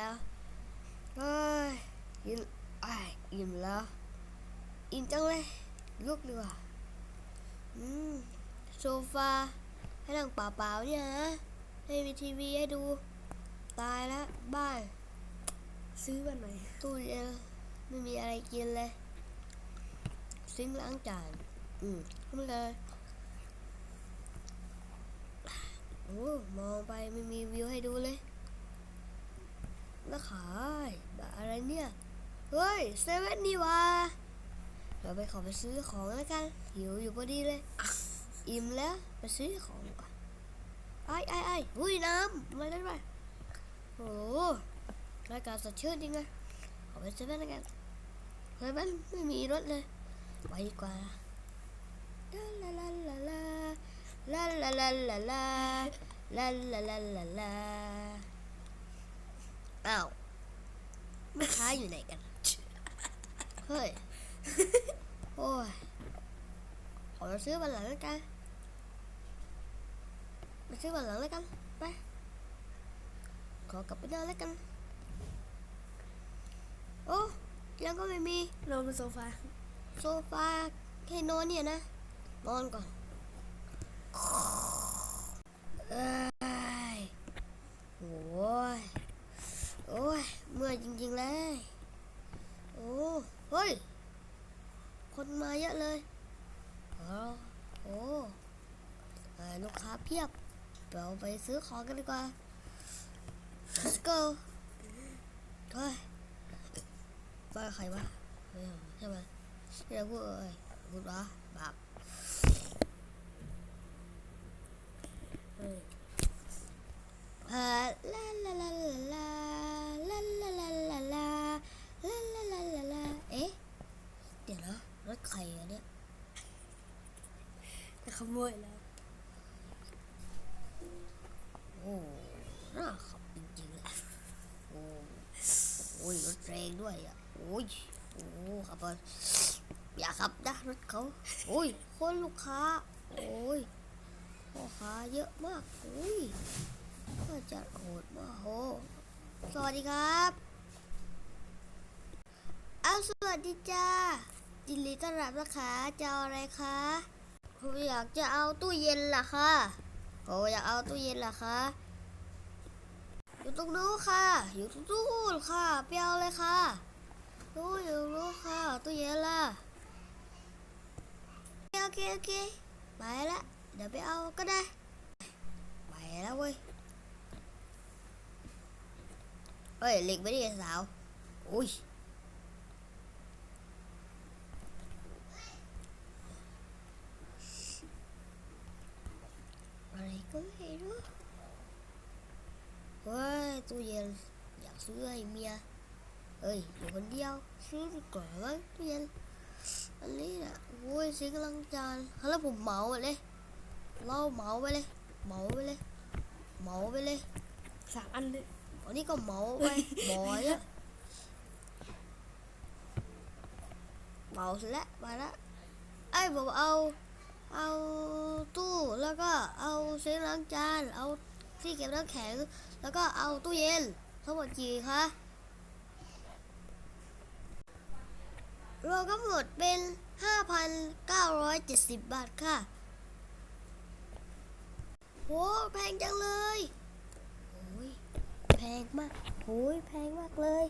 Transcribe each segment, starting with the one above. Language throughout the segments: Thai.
แล้วเฮ้ยอิ่มอ้ายอิ่มแล้ว อิ่มจังเลยลุกดีกว่าอืมโซฟาให้นั่งเปล่าๆเนี่ยนะไม่มีทีวีให้ดู ตายแล้ว บ้าน ซื้อวันไหนตู้เย็นไม่มีอะไรกินเลย ซิงล้างจาน อืมทำเลยโอ้มองไปไม่มีวิวให้ดูเลย แล้วขายแบบอะไรเนี่ย เฮ้ยเซเว่นนี่วะเราไปขอไปซื้อของแล้วกันหิวอยู่พอดีเลย อิ่มแล้วไปซื้อของก่อนไอ้ไอ้ไอ้หุ้ยน้ำมาได้ไหมโอ้โหรายการสดชื่นจริงเลยขอไปเซเว่นแล้วกันเซเว่นไม่มีรถเลยไปดีกว่าลาลาลาลาลาลาลาลาลาลาลาลาลา อ้าวแม่ค้าอยู่ไหนกัน เฮ้ย โอ้ย ขอไปซื้อวันหลังแล้วกันไปซื้อวันหลังแล้วกัน ไป ขอกลับไปนอนแล้วกัน โอ้ยังก็ไม่มีนอนบนโซฟา โซฟาแค่นอนเนี่ยนะ นอนก่อนเอ้ยโอ้ย โอ้ย เมื่อยจริง ๆ เลย โอ้เฮ้ย คนมาเยอะเลยอ๋อโอ้เอ่อลูกค้าเพียบเราไปซื้อของกันดีกว่า let's go เฮ้ยบ้าใครวะใช่ไหมเดี๋ยวพูดเอ้ยพูดวะบาป ด้วยอะโอ้ยโอ้ขับอย่าขับนะรถเขาโอ้ยคนลูกค้า โอ้ยพ่อค้าเยอะมากโอ้ยน่าจะโหดมากโหสวัสดีครับเอ้าสวัสดีจ้ายินดีต้อนรับนะคะจะเอาอะไรคะผมอยากจะเอาตู้เย็นล่ะค่ะโอ้อยากเอาตู้เย็นเหรอคะ อยู่ตรงนู้นค่ะ อยู่ตรงนู้นค่ะไปเอาเลยค่ะรู้อยู่รู้ค่ะตู้เย็นล่ะโอเคโอเคไปละเดี๋ยวไปเอาก็ได้ไปแล้วเว้ยเฮ้ยเหล็กไม่ได้สาวอุ้ยอะไรก็ไม่รู้ เฮ้ย ตู้เย็นอยากซื้อให้เมียเอ้ยอยู่คนเดียวซื้อดีกว่ามั้งตู้เย็นอันนี้น่ะโอ้ยซื้อกำลังจานแล้วผมเหมาไปเลยเราเหมาไปเลยเหมาไปเลยเหมาไปเลยสามอันเลยอันนี้ก็เหมาไปบ่อยอะเหมาเสร็จแล้วไปละไอ้ผมเอาเอาตู้แล้วก็เอาเซงล้างจานเอาที่เก็บน้ำแข็ง แล้วก็เอาตู้เย็นทั้งหมดกี่คะรวมทั้งหมดเป็น 5,970 บาทค่ะโหแพงจังเลยโอ้ยแพงมากโอ้ยแพงมากเลย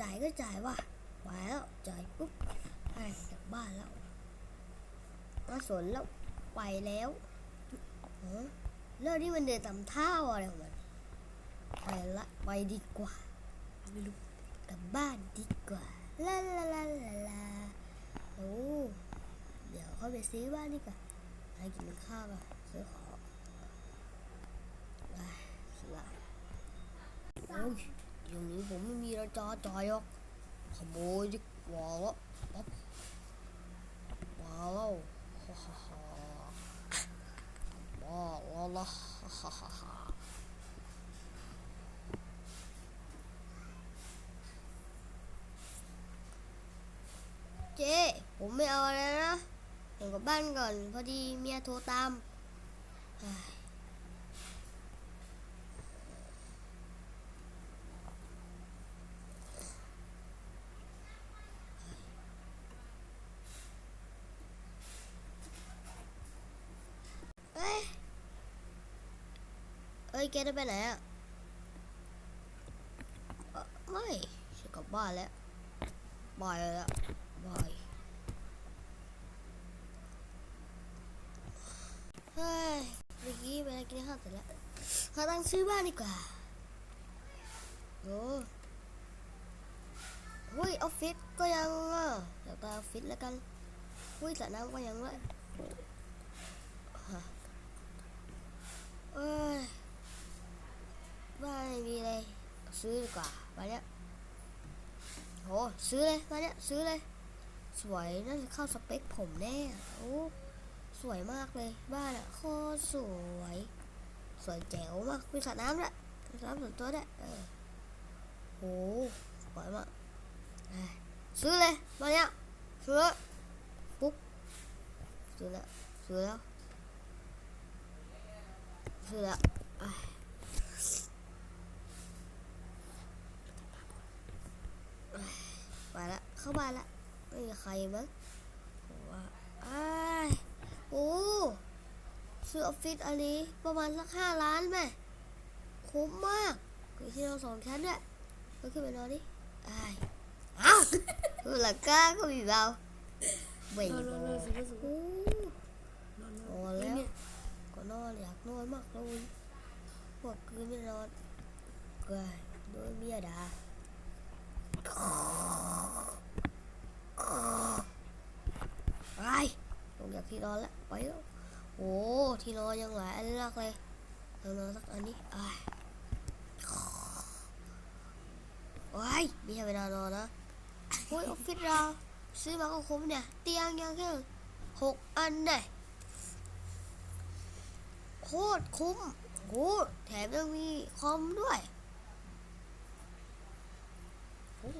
จ่ายก็จ่ายว่ะไปแล้วจ่ายปุ๊บไปกลับบ้านแล้วมาสนแล้วไปแล้ว เรื่องนี้มันเดินตามท้าอะไรของมันไปละไปดีกว่าไม่รู้กลับบ้านดีกว่าลาลาลาลาลาโอ้เดี๋ยวเขาไปซื้อบ้านดีกว่าไปกินข้าวอะซื้อของไปสละโอ้ยอย่างนี้ผมไม่มีระจอจอยหรอกขโมยดีกว่าละปั๊บว้าวฮ่าฮ่าฮ่าว้ Allah เจ๊ผมไม่เอาแล้วนะผมกลับบ้านก่อน พอดีเมียโทรตามเฮ้ย ฮ้ยแกจะไปไหนอะเอ่อไม่ฉันกลับบ้านแล้วบายแล้วบายเฮ้ยเมื่อกี้ไปกินข้าวเสร็จแล้วหาตังค์ซื้อบ้านดีกว่าโอ้เฮ้ยออฟฟิศก็ยังอะเดี๋ยวไปออฟฟิศแล้วกันเฮ้ยสระน้ำก็ยังด้วยฮะเอ้ย ไม่มีเลย ซื้อดีกว่ามาเนี้ยโหซื้อเลยมาเนี้ยซื้อเลย สวยน่าจะเข้าสเปคผมแน่โอ้สวยมากเลยบ้านอะโคตรสวย สวยแจ๋วมากมีสระน้ำด้วยน้ำส่วนตัวด้วยเออโหสวยมากซื้อเลยมาเนี้ยซื้อปุ๊บซื้อแล้วซื้อแล้วซื้อแล้ว เอ้ยไปละเข้าบ้าละไม่มีใครมั้งว่าอ้ายโอ้ซื้อออฟฟิศอันนี้ประมาณสักห้าล้านไหมคุ้มมากมีที่นอนสองชั้นด้วยก็ขึ้นไปนอนดิอ้ายอ้าวหลังกาก็มีเราไม่นอนนอนนอนสิโอ้นอนแล้วก็นอนอยากนอนมากเลยพวกคืนไม่นอนก็โดนเมียด่า ไปลงจากที่นอนแล้วไปแล้วโอ้ที่นอนยังหลายอันมากเลยลองนอนสักอันนี้อ้ายโอ้ยมีให้เวลานอนนะโอ้ยออฟฟิศเราซื้อมาก็คุ้มเนี่ย เตียงยังแค่หกอันเนี่ยโคตรคุ้มโอ้แถมยังมีคอมด้วยโอ้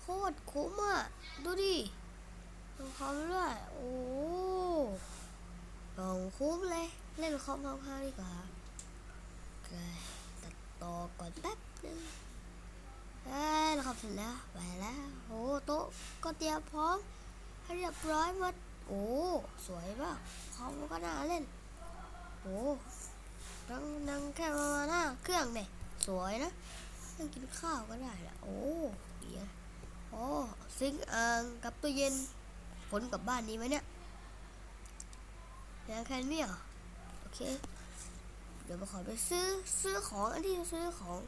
โค ตรคุ้มอะ ดูดิลงคอมด้วยโอ้ลองคุ้มเลย เล่นคอมพังๆดีกว่าเตัดต่อก่อนแป๊บนึงเอ้ยแล้วครับเสร็จแล้ว ไปแล้วโอ้โต๊ะก็เตรียมพร้อมให้เรียบร้อยหมดโอ้ สวยมากคอมก็น่าเล่น โอ้นั่งนั่งแค่ประมาณหน้าเครื่องเนี่ยสวยนะนั่งกินข้าวก็ได้ละโอ้เดี๋ยว โอ้ซิงอ่างกับตู้เย็นผลกับบ้านนี้ไหมเนี่ยยังแค่นี้เหรอโอเค เดี๋ยวมาขอไปซื้อซื้อของอันที่ซื้อของ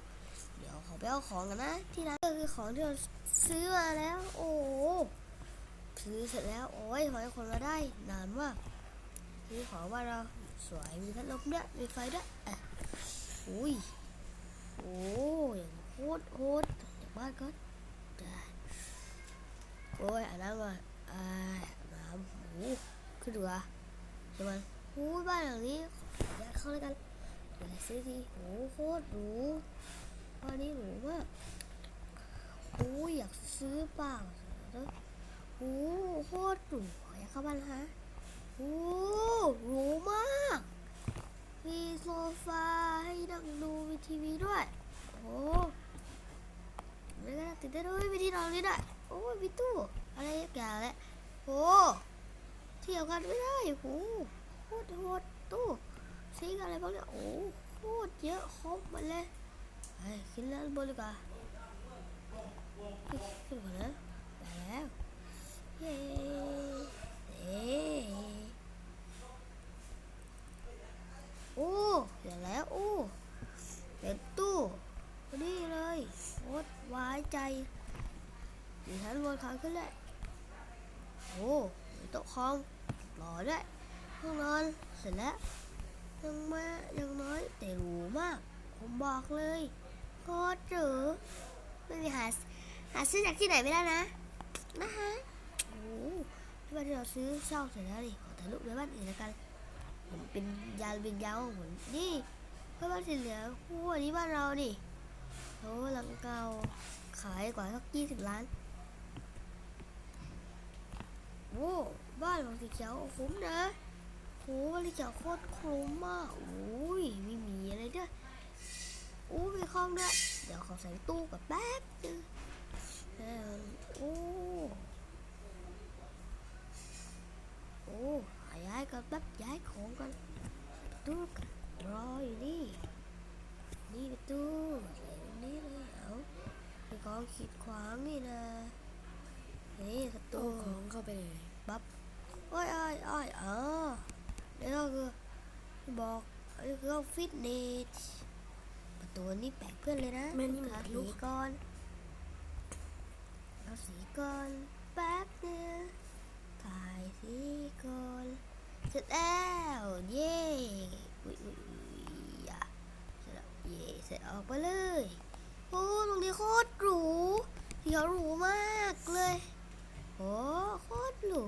เดี๋ยวขอไปเอาของกันนะที่ร้านก็คือของที่เราซื้อมาแล้ว โอ้ซื้อเสร็จแล้วโอ้ยขอให้คนมาได้ นานมากซื้อของว่าเราสวยมีพัดลมด้วยมีไฟด้วยอะอุ้ยโอ้ยโคตรโคตรจากบ้านก็ได้ โอ้ยอ่านน้ำมาอ่าน้ำหูขึ้นเรือใช่ไหมหูบ้านหลังนี้อยากเข้าเลยกันเดี๋ยวซื้อทีโอ้โคตรหรูบ้านนี้หรูมากโอ้ยอยากซื้อเปล่าโอ้โคตรหรูอยากเข้าบ้านฮะโอ้หรูมาก มีโซฟาให้นั่งดูมีทีวีด้วย โอ้แล้วก็ติดได้ด้วยมีที่นอนด้วยด้วย อ้ยมีตู้อะไรอย่างแหละโอ้เที่ยวกันไม่ได้โอ้โคตรโหดตู้ซิงอะไรพวกเนี้ยโอ้โคตรเยอะครบหมดเลยไปขึ้นแล้วบนดีกว่าขึ้นขึ้นก่อนนะไปแล้วเย้เอ๊โอ้เดี๋ยวแล้วโอ้เป็นตู้พอดีเลยโคตรไว้ใจดิฉั นขาขึ้นเลยโอ้มีโต๊ะคอมหล่อด้วยห้องนอนเสร็จแล้วยังมายังน้อยแต่หรูมาก ผมบอกเลยก็เจอไม่มีหาหาซื้อจากที่ไหนไม่ได้นะนะฮะโอ้ที่บ้านเราซื้อเช่าเสร็จแล้วดิขอถ่ายรูปในบ้านอื่นแล้วกันผมเป็นยาเป็นยาวของผมนี่เพื่อนบ้านสีเหลืองโอ้อันนี้บ้านเรานี่โอ้หลังเก่าขายกว่าสักยี่สิบล้าน โอ้บ้านของสีเขียวคุ้มนะโอ้บ้านสีเขียวโคตรคุ้มมากโอ้ยไม่มีอะไรด้วยโอ้มีคอมด้วยเดี๋ยวขอใส่ตู้กับแป๊บนึงเอโอ้โอ้ย้ายกันแป๊บย้ายของกันตู้กันรออยู่นี่นี่ประตูนี้เลยเอาไปกองขีดขวางนี่นะ นี่ประตัตูวของเข้าไปเลยปั๊บโอ้ยโอ้ยโอ้ยอ๋อนี่ก็คือบอกอันนี้คือห้องฟิตเนสประตูนี่แปลกเพื่อนเลยนะแม่นี่มันทาทะสีลุก่อนเอาสีก่อนแป๊บนึงถ่ายสีก่อนเสร็จแล้วเย้อุ๊ยอุ๊ยอุ๊ยอะเสร็จแล้วเย้เสร็จออกไปเลยโอ้ตรงนี้โคตรหรูเดี๋ยวหรูมากเลย โอ้โคตรหรู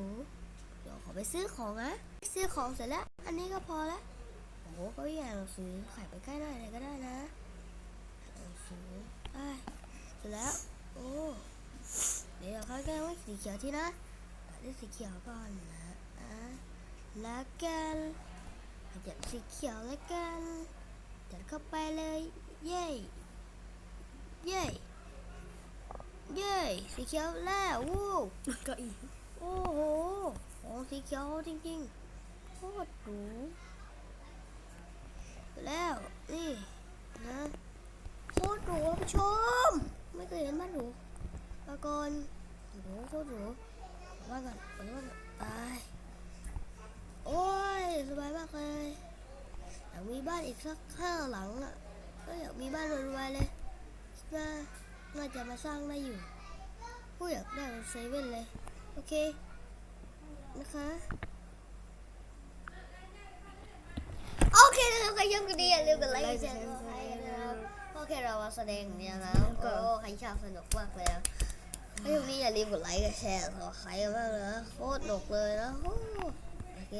เดี๋ยวขอไปซื้อของนะซื้อของเสร็จแล้ว อันนี้ก็พอละโอ้ก็อยากหนังสือขายไปใกล้หน่อยเลยก็ได้นะหนังสือได้เสร็จแล้ว โอ้เดี๋ยวเขาแก้ไว้สีเขียวที่นะตัดด้วยสีเขียวก่อนนะอะแล้วกันจัดสีเขียวแล้วกันจัดเข้าไปเลย เย้ เย้ เย้สีเขียวแล้ววู้เก็อีกโอ้โหโอ้สีเขียวจริงๆโคตรหรูแล้วนี่นะโคตรหรูคุณผู้ชม ไม่เคยเห็นบ้านหรูมาก่อนโอ้โหโคตรหรูว่ากันไปว่ากันไปโอ้ยสบายมากเลยอยากมีบ้านอีกสักห้าหลังอะก็อยากมีบ้านรวยๆเลยคิดว่า น่าจะมาสร้างได้อยู่ผู้อยากได้เซเว่นเลย โอเค นะคะโอเคนะครับใครชอบคลิปนี้อย่าลืมกดไลค์กดแชร์กดไลค์นะครับโอเคเรามาแสดงเนี่ยนะโอ้ใครชอบสนุกมากเลยนะถ้าช่วงนี้อย่าลืมกดไลค์กดแชร์ขอใครมากนะโคตรหนุกเลยนะโอ้โอเค